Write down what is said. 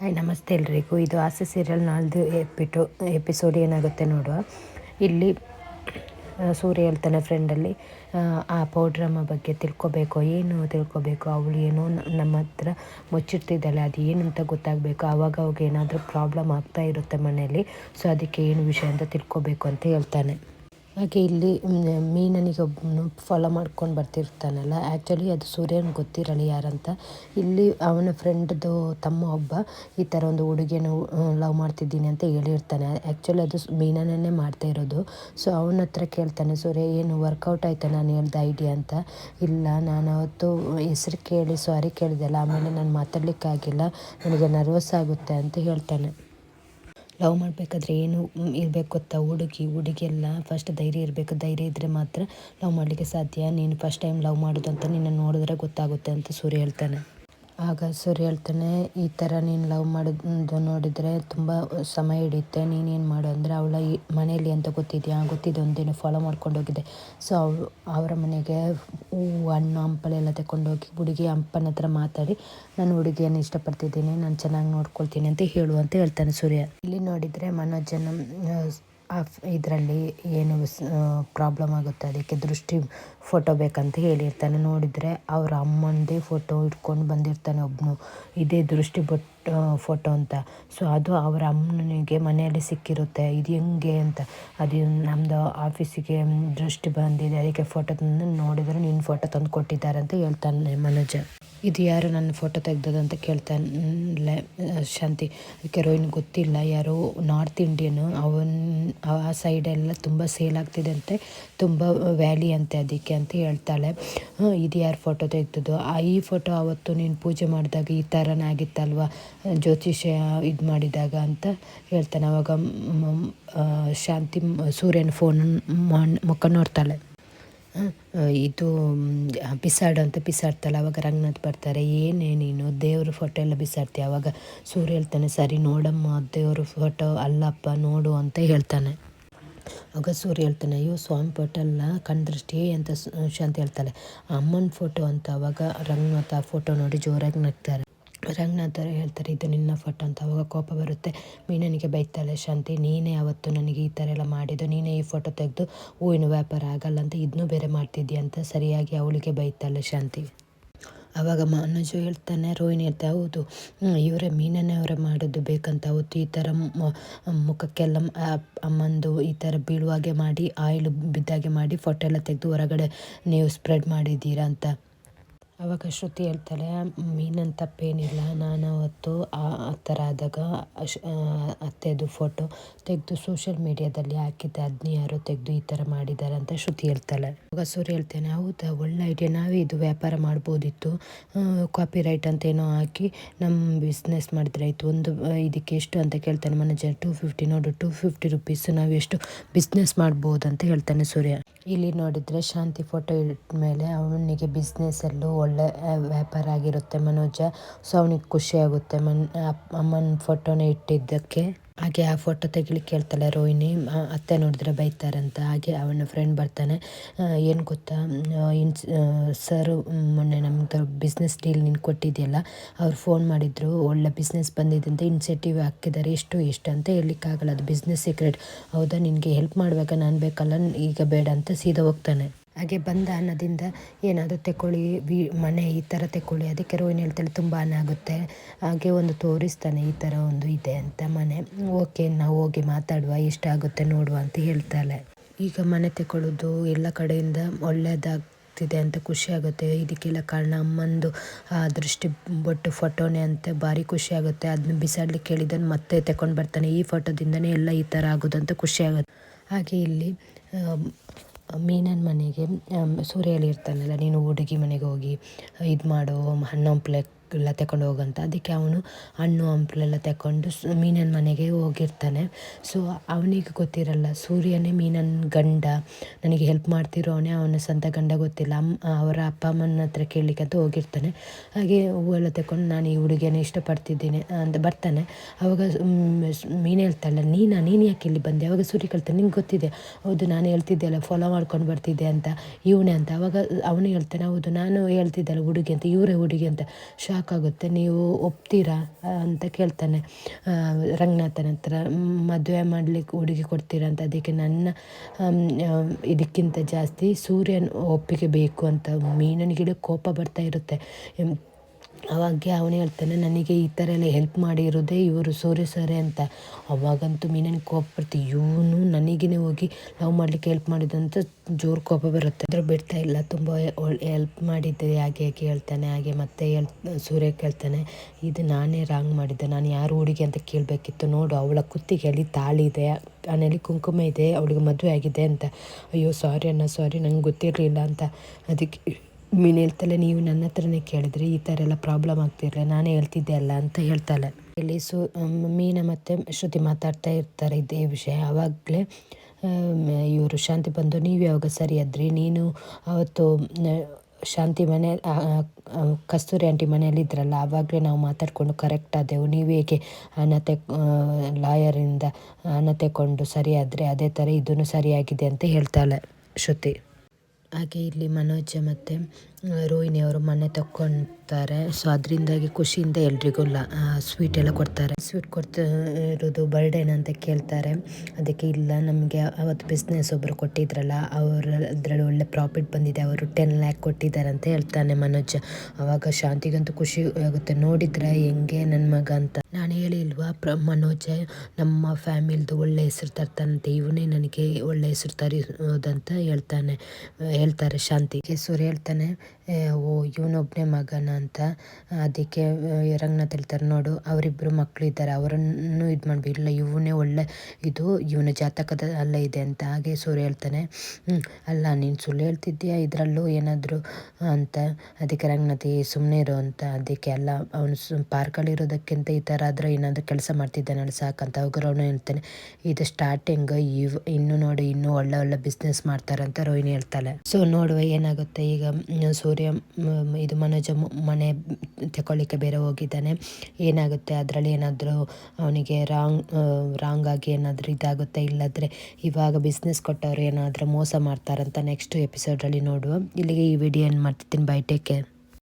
Hi, ನಮಸ್ತೆ ಎಲ್ರಿಗೂ. ಇದು ಆಸೆ ಸೀರಿಯಲ್ ನಾಳ್ದು ಎಪಿಟು, ಎಪಿಸೋಡ್ ಏನಾಗುತ್ತೆ ನೋಡುವ. ಇಲ್ಲಿ ಸೂರ್ಯ ಹೇಳ್ತಾನೆ ಫ್ರೆಂಡಲ್ಲಿ ಆ ಪೌಡ್ರಮ್ಮ ಬಗ್ಗೆ ತಿಳ್ಕೊಬೇಕು. ಏನು ತಿಳ್ಕೊಬೇಕು? ಅವಳು ಏನೋ ನಮ್ಮ ಹತ್ರ ಮುಚ್ಚಿರ್ತಿದ್ದಾಳೆ ಅದು ಏನಂತ ಗೊತ್ತಾಗಬೇಕು? ಆವಾಗ ಅವಾಗ ಏನಾದರೂ ಪ್ರಾಬ್ಲಮ್ ಆಗ್ತಾ ಇರುತ್ತೆ ಮನೆಯಲ್ಲಿ. ಸೊ ಅದಕ್ಕೆ ಏನು ವಿಷಯ ಅಂತ ತಿಳ್ಕೊಬೇಕು ಅಂತ ಹೇಳ್ತಾನೆ. ಹಾಗೆ ಇಲ್ಲಿ ಮೀನನಿಗೆ ಒಬ್ಬನು ಫಾಲೋ ಮಾಡ್ಕೊಂಡು ಬರ್ತಿರ್ತಾನಲ್ಲ. ಆ್ಯಕ್ಚುಲಿ ಅದು ಸೂರ್ಯನಿಗೆ ಗೊತ್ತಿರಲ್ಲ ಯಾರಂತ. ಇಲ್ಲಿ ಅವನ ಫ್ರೆಂಡ್ದು ತಮ್ಮ ಒಬ್ಬ ಈ ಥರ ಒಂದು ಹುಡುಗಿಯನ್ನ ಲವ್ ಮಾಡ್ತಿದ್ದೀನಿ ಅಂತ ಹೇಳಿರ್ತಾನೆ. ಆ್ಯಕ್ಚುಲಿ ಅದು ಮೀನನನ್ನೇ ಮಾಡ್ತಾ ಇರೋದು. ಸೊ ಅವನ ಹತ್ರ ಕೇಳ್ತಾನೆ, ಸೂರ್ಯ, ಏನು ವರ್ಕೌಟ್ ಆಯ್ತಾ? ನಾನು ಹೇಳ್ದ ಐಡಿಯಾ ಅಂತ. ಇಲ್ಲ, ನಾನು ಅವತ್ತು ಹೆಸ್ರು ಕೇಳಿ ಸಾರಿ ಕೇಳಿದೆಲ್ಲ ಆಮೇಲೆ ನಾನು ಮಾತಾಡಲಿಕ್ಕಾಗಿಲ್ಲ. ನನಗೆ ನರ್ವಸ್ ಆಗುತ್ತೆ ಅಂತ ಹೇಳ್ತಾನೆ. ಲವ್ ಮಾಡಬೇಕಾದ್ರೆ ಏನು ಇರಬೇಕು ಗೊತ್ತಾ? ಹುಡುಗಿ, ಹುಡುಗಿಯೆಲ್ಲ ಫಸ್ಟ್ ಧೈರ್ಯ ಇರಬೇಕು. ಧೈರ್ಯ ಇದ್ದರೆ ಮಾತ್ರ ಲವ್ ಮಾಡಲಿಕ್ಕೆ ಸಾಧ್ಯ. ನೀನು ಫಸ್ಟ್ ಟೈಮ್ ಲವ್ ಮಾಡೋದು ಅಂತ ನಿನ್ನ ನೋಡಿದ್ರೆ ಗೊತ್ತಾಗುತ್ತೆ ಅಂತ ಸೂರ್ಯ ಹೇಳ್ತಾನೆ. ಆಗ ಸೂರ್ಯ ಹೇಳ್ತಾನೆ, ಈ ಥರ ನೀನು ಲವ್ ಮಾಡೋದು ನೋಡಿದರೆ ತುಂಬ ಸಮಯ ಹಿಡಿಯುತ್ತೆ ನೀನೇನು ಮಾಡು ಅಂದರೆ ಅವಳ ಈ ಮನೆಯಲ್ಲಿ ಅಂತ ಗೊತ್ತಿದೆಯಾ? ಗೊತ್ತಿದೆ ಒಂದಿನ ಫಾಲೋ ಮಾಡ್ಕೊಂಡು ಹೋಗಿದ್ದೆ ಸೊ ಅವಳು ಅವರ ಮನೆಗೆ ಹೂವು, ಹಣ್ಣು ಹಂಪಲೆಲ್ಲ ತಗೊಂಡೋಗಿ ಹುಡುಗಿ ಹಂಪನ ಹತ್ರ ಮಾತಾಡಿ, ನಾನು ಹುಡುಗಿಯನ್ನು ಇಷ್ಟಪಡ್ತಿದ್ದೀನಿ, ನಾನು ಚೆನ್ನಾಗಿ ನೋಡ್ಕೊಳ್ತೀನಿ ಅಂತ ಹೇಳು ಅಂತ ಹೇಳ್ತಾನೆ ಸೂರ್ಯ. ಇಲ್ಲಿ ನೋಡಿದರೆ ಮನೋಜನ ಇದರಲ್ಲಿ ಏನು ಪ್ರಾಬ್ಲಮ್ ಆಗುತ್ತೆ, ಅದಕ್ಕೆ ದೃಷ್ಟಿ ಫೋಟೋ ಬೇಕಂತ ಹೇಳಿರ್ತಾನೆ. ನೋಡಿದರೆ ಅವರ ಅಮ್ಮನದೇ ಫೋಟೋ ಇಟ್ಕೊಂಡು ಬಂದಿರ್ತಾನೆ ಒಬ್ಬನು ಇದೇ ದೃಷ್ಟಿ ಬೊಟ್ಟು ಫೋಟೋ ಅಂತ. ಸೊ ಅದು ಅವರ ಅಮ್ಮನಿಗೆ ಮನೆಯಲ್ಲಿ ಸಿಕ್ಕಿರುತ್ತೆ. ಇದು ಹೆಂಗೆ ಅಂತ. ಅದು ನಮ್ಮದು ಆಫೀಸಿಗೆ ದೃಷ್ಟಿ ಬಂದಿದೆ. ಅದಕ್ಕೆ ಫೋಟೋ ತಂದು ನೋಡಿದರೆ ನಿನ್ನ ಫೋಟೋ ತಂದು ಕೊಟ್ಟಿದ್ದಾರೆ ಅಂತ ಹೇಳ್ತಾನೆ ಮನೋಜ. ಇದು ಯಾರು ನನ್ನ ಫೋಟೋ ತೆಗ್ದದ್ದು ಅಂತ ಕೇಳ್ತಾನೆ ಶಾಂತಿ. ಅದಕ್ಕೆ ರೋಹಿನ್ ಗೊತ್ತಿಲ್ಲ. ಯಾರೋ ನಾರ್ತ್ ಇಂಡಿಯನು ಅವನ್, ಆ ಸೈಡೆಲ್ಲ ತುಂಬ ಸೇಲ್ ಆಗ್ತಿದೆ ಅಂತೆ, ತುಂಬ ವ್ಯಾಲಿ ಅಂತೆ ಅದಕ್ಕೆ ಅಂತ ಹೇಳ್ತಾಳೆ. ಇದು ಯಾರು ಫೋಟೋ ತೆಗ್ದದ್ದು? ಆ, ಈ ಫೋಟೋ ಅವತ್ತು ನೀನು ಪೂಜೆ ಮಾಡಿದಾಗ ಈ ಥರನೇ ಆಗಿತ್ತಲ್ವ ಜ್ಯೋತಿಷ್ಯ ಇದು ಮಾಡಿದಾಗ ಅಂತ ಹೇಳ್ತಾನೆ. ಅವಾಗ ಶಾಂತಿ ಸೂರ್ಯನ ಫೋನ್ ಮುಖ ನೋಡ್ತಾಳೆ. ಇದು ಬಿಸಾಡು ಅಂತ ಬಿಸಾಡ್ತಾಳೆ. ಅವಾಗ ರಂಗನಾಥ್ ಬರ್ತಾರೆ, ಏನೇ ನೀನು, ದೇವ್ರ ಫೋಟೋ ಎಲ್ಲ ಬಿಸಾಡ್ತೀಯ? ಅವಾಗ ಸೂರ್ಯ ಹೇಳ್ತಾನೆ, ಸರಿ ನೋಡಮ್ಮ, ದೇವ್ರ ಫೋಟೋ ಅಲ್ಲಪ್ಪ, ನೋಡು ಅಂತ ಹೇಳ್ತಾನೆ. ಆಗ ಸೂರ್ಯ ಹೇಳ್ತಾನೆ, ಅಯ್ಯೋ, ಸ್ವಾಮಿ ಫೋಟೋ ಅಲ್ಲ, ಕಣ್ದೃಷ್ಟಿ ಅಂತ ಶಾಂತಿ ಹೇಳ್ತಾಳೆ. ಅಮ್ಮನ ಫೋಟೋ ಅಂತ ಅವಾಗ ರಂಗನಾಥ್ ಆ ಫೋಟೋ ನೋಡಿ ಜೋರಾಗಿ ನಗ್ತಾರೆ. ರಂಗನಾಥ್ ಹೇಳ್ತಾರೆ, ಇದು ನಿನ್ನ ಫೋಟೋ ಅಂತ ಅವಾಗ ಕೋಪ ಬರುತ್ತೆ. ಮೀನನಿಗೆ ಬೈತಾಳೆ, ಶಾಂತಿ, ನೀನೇ ಅವತ್ತು ನನಗೆ ಈ ಥರ ಎಲ್ಲ ಮಾಡಿದ್ದು. ನೀನೇ ಈ ಫೋಟೋ ತೆಗೆದು ಹೂವಿನ ವ್ಯಾಪಾರ ಆಗಲ್ಲ ಅಂತ ಇದನ್ನೂ ಬೇರೆ ಮಾಡ್ತಿದ್ದೀಯ ಅಂತ ಸರಿಯಾಗಿ ಅವಳಿಗೆ ಬೈತಾಳೆ ಶಾಂತಿ. ಆವಾಗ ಮನೋಜು ಹೇಳ್ತಾನೆ, ರೋಹಿಣಿ ಹೇಳ್ತಾ ಹೌದು. ಇವರೇ ಮೀನನ್ನೇ ಅವರೇ ಮಾಡೋದು ಬೇಕಂತ ಅವತ್ತು ಈ ಥರ ಮುಖಕ್ಕೆಲ್ಲ ಅಮ್ಮಂದು ಈ ಥರ ಬೀಳುವಾಗೆ ಮಾಡಿ, ಆಯಿಲ್ ಬಿದ್ದಾಗೆ ಮಾಡಿ, ಫೋಟೋ ಎಲ್ಲ ತೆಗೆದು ಹೊರಗಡೆ ನೀವು ಸ್ಪ್ರೆಡ್ ಮಾಡಿದ್ದೀರಾ ಅಂತ ಆವಾಗ ಶ್ರುತಿ ಹೇಳ್ತಾಳೆ ಮೀನನ್ನ ತಪ್ಪೇನಿಲ್ಲ, ನಾನು ಅವತ್ತು ಆ ಥರ ಆದಾಗ ಅಶ್ ಅತ್ತೆದು ಫೋಟೋ ತೆಗೆದು ಸೋಷಿಯಲ್ ಮೀಡಿಯಾದಲ್ಲಿ ಹಾಕಿದ್ದೆ ಅದನ್ನ ಯಾರೋ ತೆಗೆದು ಈ ಥರ ಮಾಡಿದ್ದಾರೆ ಅಂತ ಶ್ರುತಿ ಹೇಳ್ತಾಳೆ. ಆವಾಗ ಸೂರ್ಯ ಹೇಳ್ತೇನೆ, ಹೌದಾ, ಒಳ್ಳೆ ಐಡಿಯಾ ನಾವೇ ಇದು ವ್ಯಾಪಾರ ಮಾಡ್ಬೋದಿತ್ತು. ಕಾಪಿ ರೈಟ್ ಅಂತ ಏನೋ ಹಾಕಿ ನಮ್ಮ ಬಿಸ್ನೆಸ್ ಮಾಡಿದ್ರೆ ಆಯಿತು. ಒಂದು ಇದಕ್ಕೆ ಎಷ್ಟು ಅಂತ ಕೇಳ್ತಾನೆ ಮನೇಜರ್ ಟೂ ಫಿಫ್ಟಿ ನೋಡು ಟೂ ಫಿಫ್ಟಿ ರುಪೀಸ್ ನಾವು ಎಷ್ಟು ಬಿಸ್ನೆಸ್ ಮಾಡ್ಬೋದು ಅಂತ ಹೇಳ್ತಾನೆ ಸೂರ್ಯ. ಇಲ್ಲಿ ನೋಡಿದರೆ ಶಾಂತಿ ಫೋಟೋ ಇಟ್ಟ ಮೇಲೆ ಅವನಿಗೆ ಬಿಸ್ನೆಸ್ಸಲ್ಲೂ ಒಳ್ಳೆ ವ್ಯಾಪಾರ ಆಗಿರುತ್ತೆ ಮನೋಜ. ಸೊ ಅವನಿಗೆ ಖುಷಿಯಾಗುತ್ತೆ ಮನ್ ಅಮ್ಮನ ಫೋಟೋನ ಇಟ್ಟಿದ್ದಕ್ಕೆ. ಹಾಗೆ ಆ ಫೋಟೋ ತೆಗಿಲಿಕ್ಕೆ ಹೇಳ್ತಾಳೆ ರೋಹಿಣಿ. ಅತ್ತೆ ನೋಡಿದ್ರೆ ಬೈತಾರಂತ. ಹಾಗೆ ಅವನ ಫ್ರೆಂಡ್ ಬರ್ತಾನೆ. ಏನು ಗೊತ್ತಾ? ಇನ್ಸ್ ಸರ್, ಮೊನ್ನೆ ನಮ್ಮದು ಬಿಸ್ನೆಸ್ ಡೀಲ್ ನೀನು ಕೊಟ್ಟಿದೆಯಲ್ಲ, ಅವ್ರು ಫೋನ್ ಮಾಡಿದ್ರು. ಒಳ್ಳೆ ಬಿಸ್ನೆಸ್ ಬಂದಿದೆ ಅಂತ ಇನ್ಸೆಟಿವ್ ಹಾಕಿದ್ದಾರೆ. ಎಷ್ಟು ಎಷ್ಟು ಅಂತ ಹೇಳಲಿಕ್ಕಾಗಲ್ಲ. ಅದು ಬಿಸ್ನೆಸ್ ಸೀಕ್ರೆಟ್ ಹೌದಾ? ನಿನಗೆ ಹೆಲ್ಪ್ ಮಾಡುವಾಗ ನಾನು ಬೇಕಲ್ಲ? ಈಗ ಬೇಡ ಅಂತ ಸೀದಾ ಹೋಗ್ತಾನೆ. ಹಾಗೆ ಬಂದ ಅನ್ನದಿಂದ ಏನಾದರೂ ತೆಕ್ಕೊಳ್ಳಿ ವಿ, ಮನೆ ಈ ಥರ ತೆಕ್ಕೊಳ್ಳಿ ಅದಕ್ಕೆ ರೋಹಿಣಿ ಹೇಳ್ತಾಳೆ ತುಂಬ ಹಣ ಆಗುತ್ತೆ, ಹಾಗೆ ಒಂದು ತೋರಿಸ್ತಾನೆ ಈ ಥರ ಒಂದು ಇದೆ ಅಂತ ಮನೆ. ಓಕೆ, ನಾವು ಹೋಗಿ ಮಾತಾಡುವ ಎಷ್ಟಾಗುತ್ತೆ ನೋಡುವ ಅಂತ ಹೇಳ್ತಾಳೆ. ಈಗ ಮನೆ ತೆಕ್ಕೊಳ್ಳೋದು ಎಲ್ಲ ಕಡೆಯಿಂದ ಒಳ್ಳೆಯದಾಗ್ತಿದೆ ಅಂತ ಖುಷಿ ಆಗುತ್ತೆ. ಇದಕ್ಕೆಲ್ಲ ಕಾರಣ ಅಮ್ಮಂದು, ಆ, ದೃಷ್ಟಿ ಬೊಟ್ಟು ಫೋಟೋನೇ ಅಂತ ಭಾರಿ ಖುಷಿ ಆಗುತ್ತೆ. ಅದನ್ನ ಬಿಸಾಡ್ಲಿಕ್ಕೆ ಹೇಳಿದ್ದನ್ನು ಮತ್ತೆ ತಗೊಂಡು ಬರ್ತಾನೆ. ಈ ಫೋಟೋದಿಂದನೇ ಎಲ್ಲ ಈ ಥರ ಆಗೋದು ಅಂತ ಖುಷಿ ಆಗುತ್ತೆ. ಹಾಗೆ ಇಲ್ಲಿ ಮೀನನ ಮನೆಗೆ ಸೂರ್ಯ ಇರ್ತಾನಲ್ಲ ನೀನು ಹುಡುಗಿ ಮನೆಗೆ ಹೋಗಿ ಇದು ಮಾಡು ಹಣ್ಣು ಹಂಪ್ಲೆ ಎಲ್ಲ ತಗೊಂಡು ಹೋಗಂತ. ಅದಕ್ಕೆ ಅವನು ಹಣ್ಣು, ಹಂಪ್ಲೆಲ್ಲ ತಗೊಂಡು ಮೀನನ ಮನೆಗೆ ಹೋಗಿರ್ತಾನೆ. ಸೊ ಅವನಿಗೆ ಗೊತ್ತಿರಲ್ಲ, ಸೂರ್ಯನೇ ಮೀನನ ಗಂಡ. ನನಗೆ ಹೆಲ್ಪ್ ಮಾಡ್ತಿರೋನೇ ಅವನ ಸ್ವಂತ ಗಂಡ ಗೊತ್ತಿಲ್ಲ. ಅಮ್ಮ ಅವರ ಅಪ್ಪ, ಅಮ್ಮನ ಹತ್ರ ಕೇಳಲಿಕ್ಕೆ ಅಂತ ಹೋಗಿರ್ತಾನೆ. ಹಾಗೆ ಹೂವೆಲ್ಲ ತಗೊಂಡು ನಾನು ಈ ಹುಡುಗಿಯನ್ನು ಇಷ್ಟಪಡ್ತಿದ್ದೀನಿ ಅಂತ ಬರ್ತಾನೆ. ಅವಾಗ ಮೀನು ಹೇಳ್ತಾಳೆ ನೀನಾ, ನೀನು ಯಾಕೆ ಇಲ್ಲಿ ಬಂದೆ? ಅವಾಗ ಸೂರ್ಯ ಕೇಳ್ತಾನೆ ನಿಂಗೆ ಗೊತ್ತಿದೆ. ಹೌದು, ನಾನು ಹೇಳ್ತಿದ್ದೆ ಅಲ್ಲ ಫಾಲೋ ಮಾಡ್ಕೊಂಡು ಬರ್ತಿದ್ದೆ ಅಂತ, ಇವನೇ ಅಂತ. ಅವಾಗ ಅವನು ಹೇಳ್ತಾನೆ, ಹೌದು, ನಾನು ಹೇಳ್ತಿದ್ದಲ್ಲ ಹುಡುಗಿ ಅಂತ, ಇವರೇ ಹುಡುಗಿ ಅಂತ. ಶಾ ಶಾಕ್ ಆಗುತ್ತೆ ನೀವು ಒಪ್ತೀರಾ? ಅಂತ ಕೇಳ್ತಾನೆ. ರಂಗನಾಥನ ಹತ್ರ ಮದುವೆ ಮಾಡಲಿಕ್ಕೆ ಹುಡುಗಿ ಕೊಡ್ತೀರಾ ಅಂತ? ಅದಕ್ಕೆ ನನ್ನ ಇದಕ್ಕಿಂತ ಜಾಸ್ತಿ ಸೂರ್ಯನ ಒಪ್ಪಿಗೆ ಬೇಕು ಅಂತ ಮೀನನಿಗೆ ಕೋಪ ಬರ್ತಾ ಇರುತ್ತೆ. ಅವಾಗೆ ಅವನು ಹೇಳ್ತಾನೆ, ನನಗೆ ಈ ಥರ ಎಲ್ಲ ಹೆಲ್ಪ್ ಮಾಡಿರೋದೇ ಇವರು ಸೂರ್ಯ ಸರ್ ಅಂತ. ಅವಾಗಂತೂ ಮೀನನಿಗೆ ಕೋಪ ಬರ್ತೀವಿ ಇವನು ನನಗೇ ಹೋಗಿ ಲವ್ ಮಾಡಲಿಕ್ಕೆ ಹೆಲ್ಪ್ ಮಾಡಿದಂತ ಜೋರು ಕೋಪ ಬರುತ್ತೆ. ಅಂದರೆ ಬಿಡ್ತಾ ಇಲ್ಲ, ತುಂಬ ಹೆಲ್ಪ್ ಮಾಡಿದ್ದೆ, ಹಾಗೆ ಹಾಗೆ ಹೇಳ್ತಾನೆ, ಹಾಗೆ ಮತ್ತೆ ಹೇಳ್ ಸೂರ್ಯ ಕೇಳ್ತಾನೆ, ಇದು ನಾನೇ ರಾಂಗ್ ಮಾಡಿದ್ದೆ, ನಾನು ಯಾರು ಹುಡುಗಿ ಅಂತ ಕೇಳಬೇಕಿತ್ತು, ನೋಡು, ಅವಳ ತಾಳಿ ಇದೆ ಮನೇಲಿ ಕುಂಕುಮ ಇದೆ, ಅವಳಿಗೆ ಮದುವೆ ಆಗಿದೆ ಅಂತ. ಅಯ್ಯೋ ಸಾರಿ ಅಣ್ಣ ಸಾರಿ ನಂಗೆ ಗೊತ್ತಿರಲಿಲ್ಲ ಅಂತ. ಅದಕ್ಕೆ ಮೀನು ಹೇಳ್ತಾಳೆ, ನೀವು ನನ್ನ ಹತ್ರನೇ ಕೇಳಿದ್ರೆ ಈ ಥರ ಎಲ್ಲ ಪ್ರಾಬ್ಲಮ್ ಆಗ್ತಿರಲಿಲ್ಲ ನಾನೇ ಹೇಳ್ತಿದ್ದೆ ಅಲ್ಲ ಅಂತ ಹೇಳ್ತಾಳೆ. ಇಲ್ಲಿ ಸು ಮೀನ ಮತ್ತು ಶ್ರುತಿ ಮಾತಾಡ್ತಾ ಇರ್ತಾರೆ ಇದೇ ವಿಷಯ. ಆವಾಗಲೇ ಇವರು ಶಾಂತಿ ಬಂದು, ನೀವು ಯಾವಾಗ ಸರಿ ಆದ್ರಿ? ನೀನು ಅವತ್ತು ಶಾಂತಿ ಮನೆ ಕಸ್ತೂರಿ ಆಂಟಿ ಮನೆಯಲ್ಲಿ ಇದ್ರಲ್ಲ ಆವಾಗಲೇ ನಾವು ಮಾತಾಡಿಕೊಂಡು ಕರೆಕ್ಟ್ ಆದೆವು. ನೀವು ಹೇಗೆ ಹಣ ತೆಕ್ ಲಾಯರಿಂದ ಹಣ ಸರಿಯಾದರೆ ಅದೇ ಥರ ಇದೂ ಸರಿಯಾಗಿದೆ ಅಂತ ಹೇಳ್ತಾಳೆ ಶ್ರುತಿ. ಹಾಗೆ ಇಲ್ಲಿ ಮನೋಜ ಮತ್ತು ರೋಹಿಣಿ ಅವರು ಮನೆ ತಕ್ಕೊತಾರೆ. ಸೊ ಅದರಿಂದಾಗಿ ಖುಷಿಯಿಂದ ಎಲ್ರಿಗೂ ಲ ಸ್ವೀಟ್ ಎಲ್ಲ ಕೊಡ್ತಾರೆ. ಸ್ವೀಟ್ ಕೊಡ್ತಾ ಇರೋದು ಬರ್ಡೇನ ಅಂತ ಕೇಳ್ತಾರೆ. ಅದಕ್ಕೆ ಇಲ್ಲ, ನಮಗೆ ಅವತ್ತು ಬಿಸ್ನೆಸ್ ಒಬ್ಬರು ಕೊಟ್ಟಿದ್ರಲ್ಲ ಅವರ ಅದರಲ್ಲಿ ಒಳ್ಳೆ ಪ್ರಾಫಿಟ್ ಬಂದಿದೆ, ಅವರು ಟೆನ್ ಲ್ಯಾಕ್ ಕೊಟ್ಟಿದ್ದಾರೆ ಅಂತ ಹೇಳ್ತಾನೆ ಮನೋಜ್. ಅವಾಗ ಶಾಂತಿಗಂತೂ ಖುಷಿ ಆಗುತ್ತೆ. ನೋಡಿದ್ರೆ ಹೆಂಗೆ ನನ್ನ ಮಗ ಅಂತ. ನಾನು ಹೇಳಿಲ್ವಾ, ಪ್ರ, ಮನೋಜ್, ನಮ್ಮ ಫ್ಯಾಮಿಲಿದು ಒಳ್ಳೆ ಹೆಸರು ತರ್ತಾನಂತೆ, ಇವನೇ ನನಗೆ ಒಳ್ಳೆ ಹೆಸರು ತರಿಸೋದಂತ ಹೇಳ್ತಾನೆ, ಹೇಳ್ತಾರೆ ಶಾಂತಿಗೆ ಸೂರ್ಯ ಹೇಳ್ತಾನೆ ಓ ಇವನೊಬ್ಬನೇ ಮಗನ ಅಂತ. ಅದಕ್ಕೆ ರಂಗನಾಥ್ ಹೇಳ್ತಾರೆ ನೋಡು ಅವರಿಬ್ಬರು ಇದ್ದಾರೆ, ಅವರನ್ನು ಇದು ಮಾಡಬೇಕು. ಇಲ್ಲ, ಇವನೇ ಒಳ್ಳೆ, ಇದು ಇವನ ಜಾತಕದ ಅಲ್ಲ ಇದೆ ಅಂತ ಹಾಗೆ ಸೂರ್ಯ ಹೇಳ್ತಾನೆ. ಅಲ್ಲ, ನೀನು ಸುಳ್ಳು ಹೇಳ್ತಿದ್ದೀಯಾ? ಇದರಲ್ಲೂ ಏನಾದರೂ ಅಂತ. ಅದಕ್ಕೆ ರಂಗನಾಥ್ ಸುಮ್ಮನೆ ಇರೋ ಅಂತ. ಅದಕ್ಕೆ ಅಲ್ಲ, ಅವನು ಪಾರ್ಕಲ್ಲಿರೋದಕ್ಕಿಂತ ಈ ಥರ ಆದರೆ ಏನಾದರೂ ಕೆಲಸ ಮಾಡ್ತಿದ್ದಾನಲ್ಲ ಸಾಕಂತ. ಅವಾಗ ಅವನು ಹೇಳ್ತಾನೆ, ಇದು ಸ್ಟಾರ್ಟಿಂಗ್ ಇವ್, ಇನ್ನು ನೋಡಿ, ಇನ್ನೂ ಒಳ್ಳೆ ಒಳ್ಳೆ ಬಿಸ್ನೆಸ್ ಮಾಡ್ತಾರೆ ಅಂತ ರೋಹಿಣಿ ಹೇಳ್ತಾಳೆ. ಸೊ ನೋಡುವ ಏನಾಗುತ್ತೆ ಈಗ ಸೂರ್ಯ ಇದು ಮನೋಜ ಮನೆ ತಗೊಳ್ಳಿಕ್ಕೆ ಬೇರೆ ಹೋಗಿದ್ದಾನೆ. ಏನಾಗುತ್ತೆ? ಅದರಲ್ಲಿ ಏನಾದರೂ ಅವನಿಗೆ ರಾಂಗ್ ರಾಂಗ್ ಆಗಿ ಏನಾದರೂ ಇದಾಗುತ್ತೆ? ಇಲ್ಲದ್ರೆ ಇವಾಗ ಬಿಸ್ನೆಸ್ ಕೊಟ್ಟವರು ಏನಾದರೂ ಮೋಸ ಮಾಡ್ತಾರಂತ ನೆಕ್ಸ್ಟ್ ಎಪಿಸೋಡಲ್ಲಿ ನೋಡುವ. ಇಲ್ಲಿಗೆ ಈ ವಿಡಿಯೋ ಏನು ಮಾಡ್ತಿದ್ದೀನಿ. Bye take care